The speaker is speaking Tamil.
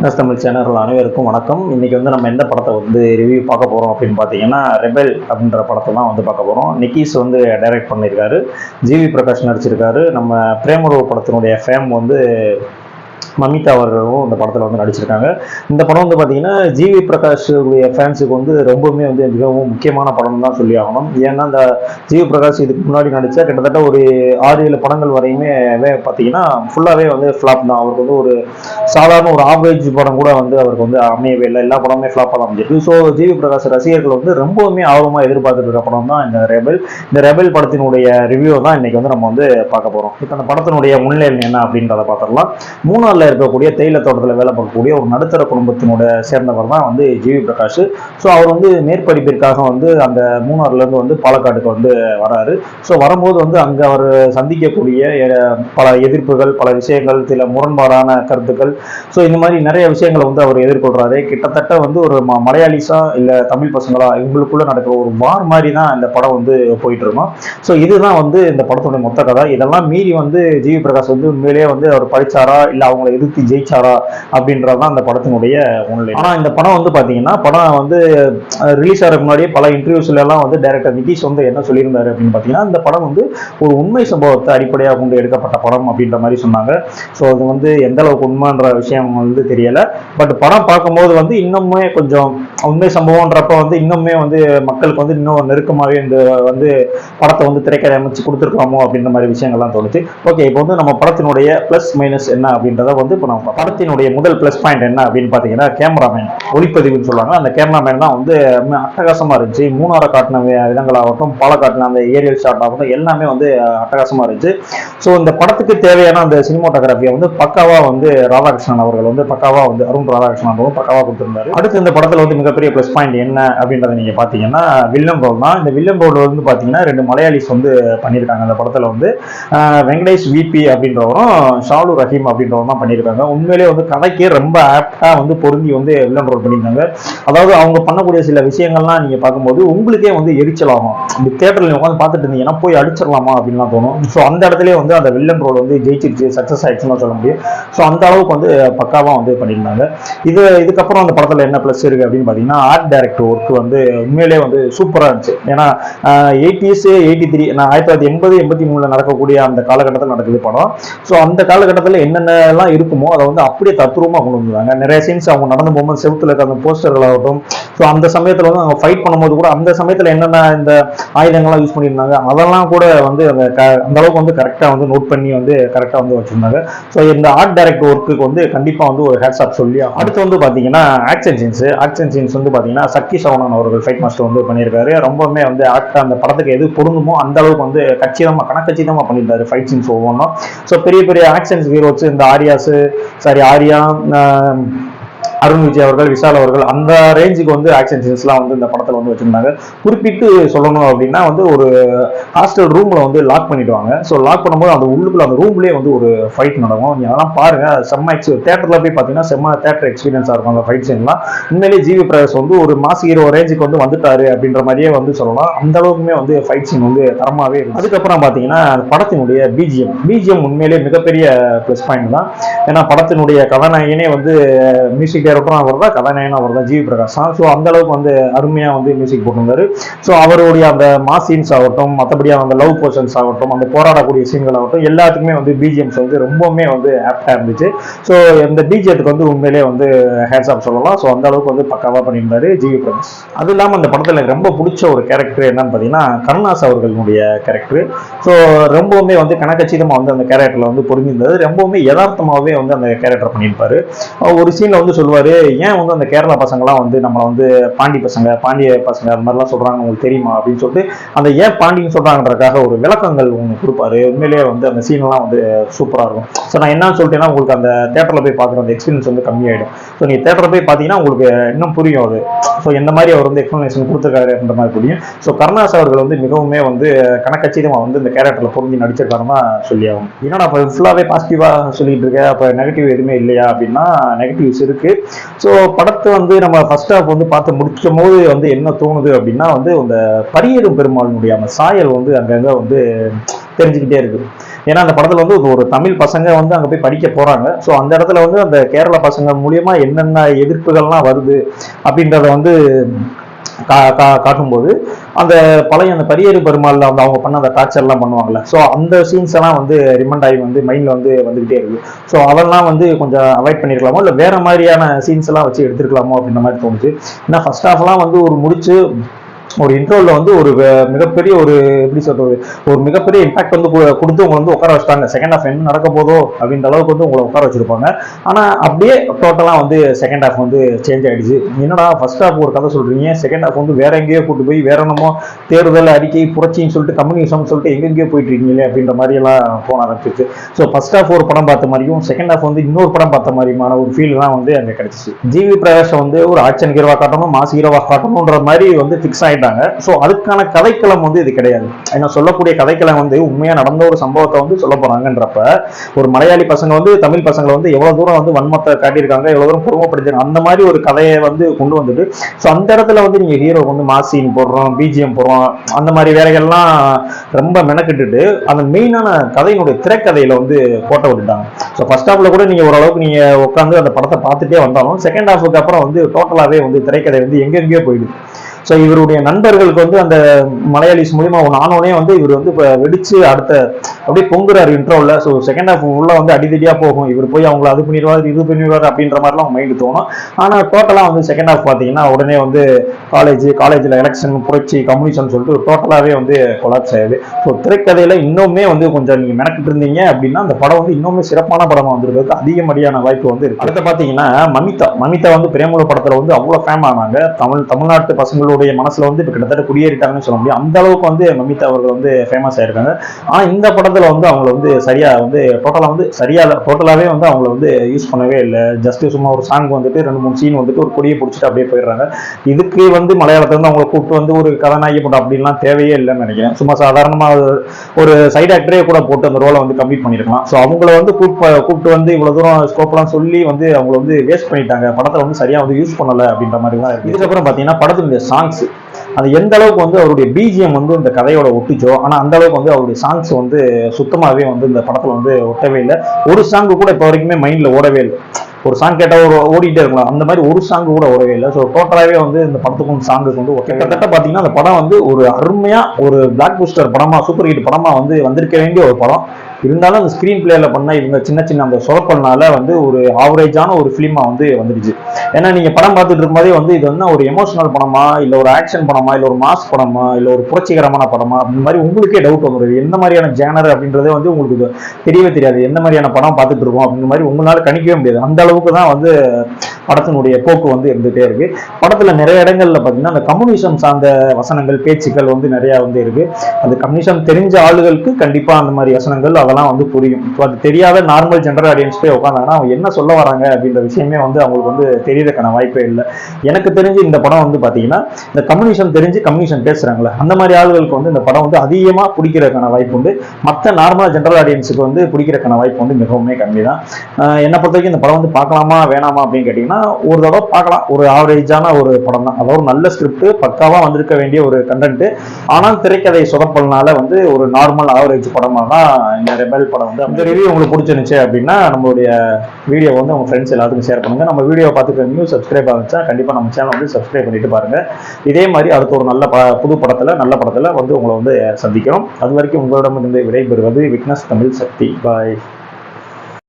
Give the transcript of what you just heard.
ஃபிட்னஸ் தமிழ் சேனர்கள் அனைவருக்கும் வணக்கம். இன்னைக்கு வந்து நம்ம எந்த படத்தை வந்து ரிவ்யூ பார்க்க போகிறோம் அப்படின்னு பார்த்தீங்கன்னா ரெபெல் அப்படின்ற படத்தை தான் வந்து பார்க்க போகிறோம் நிக்கீஸ் வந்து டைரக்ட் பண்ணியிருக்காரு. ஜிவி பிரகாஷ் நடிச்சிருக்காரு. நம்ம பிரேமரோ படத்தினுடைய ஃபேம் வந்து மமிதா அவர்களும் இந்த படத்தில் வந்து நடிச்சிருக்காங்க. இந்த படம் வந்து பார்த்தீங்கன்னா ஜிவி பிரகாஷ் உடைய ஃபேன்ஸுக்கு வந்து ரொம்பவுமே வந்து மிகவும் முக்கியமான படம் தான் சொல்லி ஆகணும் ஏன்னா இந்த ஜிவி பிரகாஷ் இதுக்கு முன்னாடி நடித்த கிட்டத்தட்ட ஒரு ஆறு ஏழு படங்கள் வரையுமே பார்த்தீங்கன்னா ஃபுல்லாகவே வந்து ஃப்ளாப் தான். அவருக்கு வந்து ஒரு சாதாரண ஒரு ஆவரேஜ் படம் கூட வந்து அவருக்கு வந்து அமையவே இல்லை. எல்லா படமுமே ஃப்ளாப்பாக தான் அமைஞ்சிருக்கு. ஸோ ஜிவி பிரகாஷ் ரசிகர்கள் வந்து ரொம்பவுமே ஆர்வமாக எதிர்பார்த்துட்டு படம் தான் இந்த ரெபல் இந்த ரெபல் படத்தினுடைய ரிவ்யூ தான் இன்னைக்கு வந்து நம்ம வந்து பார்க்க போகிறோம் இப்போ அந்த படத்தினுடைய முன்னிலை என்ன அப்படின்றத பார்த்துடலாம். மூணாரில் இருக்கக்கூடிய தேயிலை தோட்டத்தில் வேலை பார்க்கக்கூடிய ஒரு நடுத்தர குடும்பத்தினோட சேர்ந்தவர் தான் வந்து ஜிவி பிரகாஷ். ஸோ அவர் வந்து மேற்படிப்பிற்காக வந்து அந்த மூணாறுலேருந்து வந்து பாலக்காட்டுக்கு வந்து வராரு. ஸோ வரும்போது வந்து அங்கே அவர் சந்திக்கக்கூடிய பல எதிர்ப்புகள் பல விஷயங்கள் சில முரண்பாடான கருத்துக்கள். ஸோ இந்த மாதிரி நிறைய விஷயங்களை வந்து அவர் எதிர்கொள்கிறாரு கிட்டத்தட்ட வந்து ஒரு ம மலையாளிஸா இல்லை தமிழ் பசங்களா இவங்களுக்குள்ள நடக்கிற ஒரு வார் மாதிரி தான் இந்த படம் வந்து போயிட்டு இருக்கும். ஸோ இதுதான் வந்து இந்த படத்தோட மொத்த கதை. இதெல்லாம் மீறி வந்து ஜிவி பிரகாஷ் வந்து உண்மையிலேயே வந்து அவர் படிச்சாரா? இல்லை அவங்கள எதிர்த்து ஜெயிச்சாரா அப்படின்றது தான் அந்த படத்தினுடைய உண்மை ஆனால் இந்த படம் வந்து பார்த்தீங்கன்னா படம் வந்து ரிலீஸ் ஆகிறதுக்கு முன்னாடியே பல இன்டர்வியூஸ்ல எல்லாம் வந்து டைரக்டர் நிதிஷ் வந்து என்ன சொல்லியிருந்தாரு அப்படின்னு பார்த்தீங்கன்னா இந்த படம் வந்து ஒரு உண்மை சம்பவத்தை அடிப்படையாக கொண்டு எடுக்கப்பட்ட படம் அப்படின்ற மாதிரி சொன்னாங்க. ஸோ அது வந்து எந்த அளவுக்கு உண்மைன்ற விஷயம் வந்து தெரியல. பட் படம் பார்க்கும்போது வந்து இன்னுமே கொஞ்சம் உண்மை சம்பவம்ன்றப்ப வந்து இன்னுமே வந்து மக்களுக்கு வந்து இன்னும் நெருக்கமாகவே இந்த வந்து படத்தை வந்து திரைக்கதை அமைச்சு கொடுத்துருக்கலாமோ அப்படின்ற மாதிரி விஷயங்கள்லாம் தோணுச்சு. ஓகே இப்போ வந்து நம்ம படத்தினுடைய ப்ளஸ் மைனஸ் என்ன அப்படின்றத வந்து இப்போ நம்ம படத்தினுடைய முதல் ப்ளஸ் பாயிண்ட் என்ன அப்படின்னு பார்த்தீங்கன்னா கேமராமேன் ஒளிப்பதிவுன்னு சொல்லுவாங்க. அந்த கேமராமேன் தான் வந்து உண்மையா அட்டகாசமா இருந்துச்சு. மூணாரை காட்டின விதங்களாகட்டும் பாலக்காட்டின அந்த ஏரியல் ஷாட் ஆகட்டும் எல்லாமே வந்து அட்டகாசமா இருந்துச்சு. ஸோ இந்த படத்துக்கு தேவையான அந்த சினிமோட்டோகிராஃபியை வந்து பக்காவா வந்து ராதாகிருஷ்ணன் அவர்கள் வந்து பக்காவா வந்து அருண் ராதாகிருஷ்ணன் அவர்களும் பக்காவா கொடுத்திருந்தாரு. அடுத்து இந்த படத்துல வந்து மிகப்பெரிய ப்ளஸ் பாயிண்ட் என்ன அப்படின்றத நீங்க பாத்தீங்கன்னா வில்லம் ரோல் தான். இந்த வில்லம் ரோல் வந்து பாத்தீங்கன்னா ரெண்டு மலையாளிஸ் வந்து பண்ணியிருக்காங்க. அந்த படத்துல வந்து வெங்கடேஷ் விபி அப்படின்றவரும் ஷாலு ரஹீம் அப்படின்றவரும் தான் பண்ணியிருக்காங்க உண்மையிலேயே வந்து கதைக்கே ரொம்ப ஆப்டாக வந்து பொருந்தி வந்து வில்லன் ரோல் பண்ணியிருந்தாங்க அதாவது அவங்க பண்ணக்கூடிய சில விஷயங்கள்லாம் நீங்க பார்க்கும்போது உங்களுக்கே வந்து எரிச்சல் ஆகும். இந்த தேட்டர்ல உட்காந்து பார்த்துட்டு இருந்தீங்கன்னா போய் அடிச்சிடலாமா அப்படின்லாம் தோணும். ஸோ அந்த இடத்துலேயே வந்து அந்த வில்லன் ரோல் வந்து ஜெயிச்சிருச்சு சக்ஸஸ் ஆயிடுச்சுன்னு சொல்ல முடியும். ஸோ அந்த அளவுக்கு வந்து பக்காவாக வந்து பண்ணியிருந்தாங்க. இது இதுக்கப்புறம் அந்த படத்தில் என்ன ப்ளஸ் இருக்கு அப்படின்னு பார்த்தீங்கன்னா ஆர்ட் டைரக்டர் ஒர்க் வந்து உண்மையிலேயே வந்து சூப்பராக இருந்துச்சு. ஏன்னா எயிட்டிஸ் எயிட்டி த்ரீ நான் ஆயிரத்தி தொள்ளாயிரத்தி எண்பது எண்பத்தி மூணில் நடக்கக்கூடிய அந்த காலகட்டத்தில் நடக்குது படம். ஸோ அந்த காலகட்டத்தில் என்னென்னலாம் இருக்குமோ அதை வந்து அப்படியே தத்ரூபமாக கொண்டு வந்தாங்க நிறைய சீன்ஸ் அவங்க நடந்து போகும்போது செவத்தில் இருக்க அந்த போஸ்டர்கள் ஆகட்டும். ஸோ அந்த சமயத்தில் வந்து அவங்க ஃபைட் பண்ணும்போது கூட அந்த சமயத்தில் என்னென்ன இந்த ஆயுதங்கள்லாம் யூஸ் பண்ணியிருந்தாங்க அதெல்லாம் கூட வந்து அந்த க- அந்த அளவுக்கு வந்து கரெக்டாக வந்து நோட் பண்ணி வந்து கரெக்டாக வந்து வச்சுருந்தாங்க. ஸோ இந்த ஆர்ட் டைரக்ட் ஒர்க்குக்கு வந்து கண்டிப்பாக வந்து ஒரு ஹேட்ஸ் ஆப் சொல்லி அடுத்து வந்து பார்த்தீங்கன்னா ஆக்ஷன் சீன்ஸ் ஆக்ஷன் சீன்ஸ் வந்து பார்த்தீங்கன்னா சக்தி சவணன் அவர்கள் ஃபைட் மாஸ்டர் வந்து பண்ணியிருக்காரு. ரொம்பவுமே வந்து ஆக்ட் அந்த படத்துக்கு எது பொருந்துமோ அந்த அளவுக்கு வந்து கச்சிதமாக கணக்கச்சிதமாக பண்ணியிருந்தாரு ஃபைட் சீன்ஸ் ஒவ்வொன்றும். ஸோ பெரிய பெரிய ஆக்ஷன்ஸ் ஹீரோஸ் இந்த ஆரியாஸ் சாரி ஆரியா ஆஹ், அருண் விஜய் அவர்கள் விஷால் அவர்கள் அந்த ரேஞ்சுக்கு வந்து ஆக்ஷன் சீன்ஸ்லாம் வந்து இந்த படத்தில் வந்து வச்சுருந்தாங்க. குறிப்பிட்டு சொல்லணும் அப்படின்னா வந்து ஒரு ஹாஸ்டல் ரூமில் வந்து லாக் பண்ணிடுவாங்க. ஸோ லாக் பண்ணும்போது அந்த உள்ளுக்குள்ள அந்த ரூம்லேயே வந்து ஒரு ஃபைட் நடக்கும். நீங்கள் அதெல்லாம் பாருங்க. செம்ம எக்ஸ் தேட்டரில் போய் பார்த்தீங்கன்னா செம்ம தேட்டர் எக்ஸ்பீரியன்ஸாக இருக்கும் அந்த ஃபைட் சீன்லாம் உண்மையிலேயே ஜிவி பிரகாஷ் வந்து ஒரு மாசு ஹீரோ ரேஞ்சுக்கு வந்து வந்துட்டாரு அப்படின்ற மாதிரியே வந்து சொல்லலாம். அந்த அளவுக்குமே வந்து ஃபைட் சீன் வந்து தரமாகவே இருக்கும் அதுக்கப்புறம் பார்த்தீங்கன்னா அந்த படத்தினுடைய பிஜிஎம் பிஜிஎம் உண்மையிலேயே மிகப்பெரிய ப்ளஸ் பாயிண்ட் தான். ஏன்னா படத்தினுடைய கதாநாயகனே வந்து மியூசிக் டைரக்டரும் அவர் தான் கதாநாயகனும் அவர் தான் ஜிவி பிரகாஷ் தான் ஸோ அந்த அளவுக்கு வந்து அருமையாக வந்து மியூசிக் போட்டிருந்தாரு. ஸோ அவருடைய அந்த மாஸ் சீன்ஸ் ஆகட்டும் மற்றபடி அந்த லவ் போர்ஷன்ஸ் ஆகட்டும் அந்த போராடக்கூடிய சீன்கள் ஆகட்டும் எல்லாத்துக்குமே வந்து பிஜிஎம்ஸ் வந்து ரொம்பவுமே வந்து ஆப்டாக இருந்துச்சு. ஸோ இந்த பிஜிஎத்துக்கு வந்து உண்மையிலேயே வந்து ஹேட்ஸ் ஆஃப் சொல்லலாம். ஸோ அந்த அளவுக்கு வந்து பக்காவாக பண்ணியிருந்தாரு ஜிவி பிரகாஷ். அது இல்லாமல் அந்த படத்தில் எனக்கு ரொம்ப பிடிச்ச ஒரு கேரக்டர் என்னன்னு பார்த்தீங்கன்னா கருணாஸ் அவர்களுடைய கேரக்டர் ஸோ ரொம்பவுமே வந்து கணக்கச்சிதமாக வந்து அந்த கேரக்டரில் வந்து பொருந்திருந்தது ரொம்பவுமே யதார்த்தமாகவே வந்து அந்த கேரக்டர் பண்ணியிருப்பாரு. ஒரு சீனில் வந்து சொல்லுவார் ஏன் வந்து அந்த கேரளா பசங்களாம் வந்து நம்மளை வந்து பாண்டி பசங்க பாண்டிய பசங்க அந்த மாதிரிலாம் சொல்கிறாங்க உங்களுக்கு தெரியுமா? அப்படின்னு சொல்லிட்டு அந்த ஏன் பாண்டின்னு சொல்கிறாங்கன்றக்காக ஒரு விளக்கங்கள் ஒன்று கொடுப்பாரு. உண்மையிலேயே வந்து அந்த சீன்லாம் வந்து சூப்பராக இருக்கும். ஸோ நான் என்னன்னு சொல்லிட்டேன்னா உங்களுக்கு அந்த தேட்டரில் போய் பார்க்குற அந்த எக்ஸ்பீரியன்ஸ் வந்து கம்மியாயிடும். ஸோ நீங்கள் தேட்டரில் போய் பார்த்தீங்கன்னா உங்களுக்கு இன்னும் புரியும் அது. ஸோ எந்த மாதிரி அவர் வந்து எக்ஸ்பிளனேஷன் கொடுத்துருக்காருன்ற மாதிரி புரியும். ஸோ கருணாஸ் அவர்கள் வந்து மிகவுமே வந்து கணக்கச்சிதமாக வந்து இந்த கேரக்டரில் பொருந்தி நடிச்சிருக்காருன்னா சொல்லி ஆகும் என்னடா இப்போ ஃபுல்லாகவே பாசிட்டிவாக சொல்லிட்டு இருக்க? அப்போ நெகட்டிவ் எதுவுமே இல்லையா? அப்படின்னா நெகட்டிவ்ஸ் இருக்குது ஸோ படத்தை வந்து நம்ம ஃபர்ஸ்ட் ஹாஃப் வந்து பார்த்து முடிக்கும் போது வந்து என்ன தோணுது அப்படின்னா வந்து அந்த பரியேறும் பெருமாளினுடைய அந்த சாயல் வந்து அங்கங்கே வந்து தெரிஞ்சுக்கிட்டே இருக்குது ஏன்னா அந்த படத்துல வந்து ஒரு தமிழ் பசங்க வந்து அங்க போய் படிக்க போறாங்க. ஸோ அந்த இடத்துல வந்து அந்த கேரள பசங்க மூலியமா என்னென்ன எதிர்ப்புகள்லாம் வருது அப்படின்றத வந்து கா கா காட்டும்போது அந்த பழைய அந்த பரியேறு பெருமாள்ல வந்து அவங்க பண்ண அந்த டார்ச்சர்லாம் பண்ணுவாங்கல்ல. ஸோ அந்த சீன்ஸ் எல்லாம் வந்து ரிமண்ட் ஆகி வந்து மைண்ட்ல வந்து வந்துகிட்டே இருக்கு. ஸோ அதெல்லாம் வந்து கொஞ்சம் அவாய்ட் பண்ணிருக்கலாமோ? இல்லை வேற மாதிரியான சீன்ஸ் எல்லாம் வச்சு எடுத்திருக்கலாமோ? அப்படின்ற மாதிரி தோணுச்சு ஏன்னா ஃபர்ஸ்ட் எல்லாம் வந்து ஒரு முடிச்சு ஒரு இன்ட்ரோவில் வந்து ஒரு மிகப்பெரிய ஒரு எப்படி சொல்றது ஒரு மிகப்பெரிய இம்பாக்ட் வந்து கொடுத்து உங்களை வந்து உட்கார வச்சிட்டாங்க. செகண்ட் ஹாஃப் என்ன நடக்க போதோ அப்படின்ற அளவுக்கு வந்து உங்களை உட்கார வச்சிருப்பாங்க. ஆனால் அப்படியே டோட்டலாக வந்து செகண்ட் ஹாஃப் வந்து சேஞ்ச் ஆகிடுச்சு என்னடா ஃபர்ஸ்ட் ஹாஃப் ஒரு கதை சொல்கிறீங்க செகண்ட் ஹாஃப் வந்து வேற எங்கேயோ கூட்டு போய் வேற என்னமோ தேர்தல் அறிக்கை புரட்சின்னு சொல்லிட்டு கம்யூனிசம் சொல்லிட்டு எங்கெங்கேயோ போயிட்டு இருக்கீங்களே அப்படின்ற மாதிரி எல்லாம் ஆரம்பிச்சிச்சு ஸோ ஃபர்ஸ்ட் ஹாஃப் ஒரு படம் பார்த்த மாதிரியும் செகண்ட் ஹாஃப் வந்து இன்னொரு படம் பார்த்த மாதிரியுமான ஒரு ஃபீல்லாம் வந்து அங்கே கிடச்சிச்சு. ஜிவி பிரகாஷ் வந்து ஒரு ஆக்ஷன் கீரவாக காட்டணும் மாஸ் கீரவாக காட்டணுன்ற மாதிரி வந்து ஃபிக்ஸ் பண்ணிட்டாங்க ஸோ அதுக்கான கதைக்களம் வந்து இது கிடையாது. ஏன்னா சொல்லக்கூடிய கதைக்களம் வந்து உண்மையா நடந்த ஒரு சம்பவத்தை வந்து சொல்ல போறாங்கன்றப்ப ஒரு மலையாளி பசங்க வந்து தமிழ் பசங்களை வந்து எவ்வளவு தூரம் வந்து வன்மத்தை காட்டியிருக்காங்க எவ்வளவு தூரம் பொறுமைப்படுத்திருக்காங்க அந்த மாதிரி ஒரு கதையை வந்து கொண்டு வந்துட்டு ஸோ அந்த இடத்துல வந்து நீங்க ஹீரோ வந்து மாசின் போடுறோம் பிஜிஎம் போடுறோம் அந்த மாதிரி வேலைகள்லாம் ரொம்ப மெனக்கிட்டுட்டு அந்த மெயினான கதையினுடைய திரைக்கதையில வந்து போட்ட விட்டுட்டாங்க. ஸோ ஃபர்ஸ்ட் ஹாஃப்ல கூட நீங்க ஓரளவுக்கு நீங்க உட்காந்து அந்த படத்தை பார்த்துட்டே வந்தாலும் செகண்ட் ஹாஃபுக்கு அப்புறம் வந்து டோட்டலாவே வந்து திரைக்கதை வந்து எங்கெங்கேயோ போயிடுது. ஸோ இவருடைய நண்பர்களுக்கு வந்து அந்த மலையாளிஸ் மூலியமா நானோனே வந்து இவர் வந்து இப்போ வெடிச்சு அடுத்த அப்படியே பொங்குறாரு இன்ட்ரோவில் ஸோ செகண்ட் ஹாஃப் உள்ள வந்து அடிதடியாக போகும். இவர் போய் அவங்கள அது பண்ணிடுவார் இது பண்ணிடுவார் அப்படின்ற மாதிரிலாம் மைண்டு தோணும். ஆனால் டோட்டலாக வந்து செகண்ட் ஹாஃப் பார்த்தீங்கன்னா உடனே வந்து காலேஜ் காலேஜில் எலெக்ஷன் புரட்சி கம்யூனிசம் சொல்லிட்டு டோட்டலாகவே வந்து கொலாப்ஸ் ஆகுது ஸோ திரைக்கதையில் இன்னுமே வந்து கொஞ்சம் நீங்கள் மெனக்கிட்டு இருந்தீங்க அப்படின்னா அந்த படம் வந்து இன்னுமே சிறப்பான படமாக வந்திருக்கிறதுக்கு அதிகப்படியான வாய்ப்பு வந்து இருக்கு. அடுத்து பார்த்தீங்கன்னா மமிதா. மமிதா வந்து பிரேமல படத்தில் வந்து அவ்வளோ ஃபேம் ஆனாங்க. தமிழ் தமிழ்நாட்டு பசங்களுடைய மனசுல வந்து இப்போ கிட்டத்தட்ட குடியேறிட்டாங்கன்னு சொல்ல முடியும். அந்த அளவுக்கு வந்து மமிதா அவர்கள் வந்து ஃபேமஸ் ஆயிருக்காங்க. ஆனா இந்த படத்துல வந்து அவங்கள வந்து சரியா வந்து டோட்டலா வந்து சரியா டோட்டலாவே வந்து அவங்கள வந்து யூஸ் பண்ணவே இல்லை. ஜஸ்ட் சும்மா ஒரு சாங் வந்துட்டு ரெண்டு மூணு சீன் வந்துட்டு ஒரு கொடியை பிடிச்சிட்டு அப்படியே போயிடுறாங்க. இதுக்கு வந்து மலையாளத்துல இருந்து அவங்கள கூப்பிட்டு வந்து ஒரு கதாநாயகி படம் அப்படின்லாம் தேவையே இல்லைன்னு நினைக்கிறேன். சும்மா சாதாரணமா ஒரு- சைட் ஆக்டரே கூட போட்டு அந்த ரோலை வந்து கம்ப்ளீட் பண்ணிருக்கலாம் ஸோ அவங்கள வந்து கூப்பிட்டு கூப்பிட்டு வந்து இவ்வளவு தூரம் ஸ்கோப்லாம் சொல்லி வந்து அவங்கள வந்து வேஸ்ட் பண்ணிட்டாங்க. படத்தை வந்து சரியா வந்து யூஸ் பண்ணல அப்படின்ற மாதிரி தான் இருக்கு. இதுக்கப்புறம் பாத்தீங்கன்னா படத்தினுடைய சாங்ஸ் அது எந்த அளவுக்கு வந்து அவருடைய பிஜிஎம் வந்து இந்த கதையோட ஒட்டிச்சோ ஆனா அந்த அளவுக்கு வந்து அவருடைய சாங்ஸ் வந்து சுத்தமாவே வந்து இந்த படத்துல வந்து ஒட்டவே இல்லை. ஒரு சாங் கூட இப்போ வரைக்குமே மைண்ட்ல ஓடவே இல்லை. ஒரு சாங் கேட்டா ஒரு ஓடிட்டே இருக்கலாம். அந்த மாதிரி ஒரு சாங் கூட ஓடவே இல்லை. ஸோ டோட்டலாகவே வந்து இந்த படத்துக்கும் சாங்குக்கு வந்து கிட்டத்தட்ட பாத்தீங்கன்னா அந்த படம் வந்து ஒரு அருமையா ஒரு பிளாக் பூஸ்டர் படமா சூப்பர் ஹிட் படமா வந்து வந்திருக்க வேண்டிய ஒரு படம். இருந்தாலும் அந்த ஸ்க்ரீன் பிளேயில் பண்ண இவங்க சின்ன சின்ன அந்த சொதப்பல்னால வந்து ஒரு ஆவரேஜான ஒரு ஃபிலிமாக வந்து வந்துடுச்சு. ஏன்னா நீங்கள் படம் பார்த்துட்டு இருக்கும்போதே வந்து இது வந்து ஒரு எமோஷனல் படமா இல்லை ஒரு ஆக்ஷன் படமா இல்லை ஒரு மாஸ் படமா இல்லை ஒரு புரட்சிகரமான படமா இந்த மாதிரி உங்களுக்கே டவுட் வந்துடுது எந்த மாதிரியான ஜேனர் அப்படின்றதே வந்து உங்களுக்கு தெரியவே தெரியாது. எந்த மாதிரியான படம் பார்த்துட்டு இருக்கோம் அப்படின்ற மாதிரி உங்களால் கணிக்கவே முடியாது. அந்த அளவுக்கு தான் வந்து படத்தினுடைய போக்கு வந்து இருந்துகிட்டே இருக்கு. படத்தில் நிறைய இடங்கள்ல பார்த்தீங்கன்னா அந்த கம்யூனிசம் சார்ந்த வசனங்கள் பேச்சுக்கள் வந்து நிறைய வந்து இருக்கு. அது கம்யூனிசம் தெரிஞ்ச ஆளுகளுக்கு கண்டிப்பாக அந்த மாதிரி வசனங்கள் அதெல்லாம் வந்து புரியும். இப்போ அது தெரியாத நார்மல் ஜென்ரல் ஆடியன்ஸ் போய் உட்காந்தாங்கன்னா அவங்க என்ன சொல்ல வராங்க அப்படின்ற விஷயமே வந்து அவங்களுக்கு வந்து தெரியறதுக்கான வாய்ப்பே இல்லை. எனக்கு தெரிஞ்சு இந்த படம் வந்து பார்த்தீங்கன்னா இந்த கம்யூனிஷன் தெரிஞ்சு கம்யூனிஷன் பேசுகிறாங்களே அந்த மாதிரி ஆளுகளுக்கு வந்து இந்த படம் வந்து அதிகமா பிடிக்கிறதுக்கான வாய்ப்பு உண்டு. மற்ற நார்மல் ஜென்ரல் ஆடியன்ஸுக்கு வந்து பிடிக்கிறதுக்கான வாய்ப்பு வந்து மிகவுமே கம்மி தான் என்னை பொறுத்த வரைக்கும் இந்த படம் வந்து பார்க்கலாமா வேணாமா அப்படின்னு கேட்டிங்கன்னா ஒரு தடவை பார்க்கலாம். ஒரு ஆவரேஜான ஒரு படம் தான். அதாவது ஒரு நல்ல ஸ்கிரிப்ட் பக்காவாக வந்திருக்க வேண்டிய ஒரு கண்டென்ட் ஆனால் திரைக்கதை சொதப்பல்னால வந்து ஒரு நார்மல் ஆவரேஜ் படமா தான் ரெபல் படம் வந்து இந்த ரிவ்யூ உங்களுக்கு பிடிச்சிருந்துச்சு அப்படின்னா நம்மளுடைய வீடியோ வந்து உங்க ஃப்ரெண்ட்ஸ் எல்லாத்துக்கும் ஷேர் பண்ணுங்க. நம்ம வீடியோ பார்த்துட்டு நியூ சப்ஸ்கிரைப் ஆகிச்சா கண்டிப்பா நம்ம சேனல் வந்து சப்ஸ்கிரைப் பண்ணிட்டு பாருங்க. இதே மாதிரி அடுத்த ஒரு நல்ல புது படத்துல நல்ல படத்துல வந்து உங்களை வந்து சந்திக்கிறோம். அது வரைக்கும் உங்களிடமிருந்து விடைபெறுவது விட்னஸ் தமிழ் சக்தி. பாய்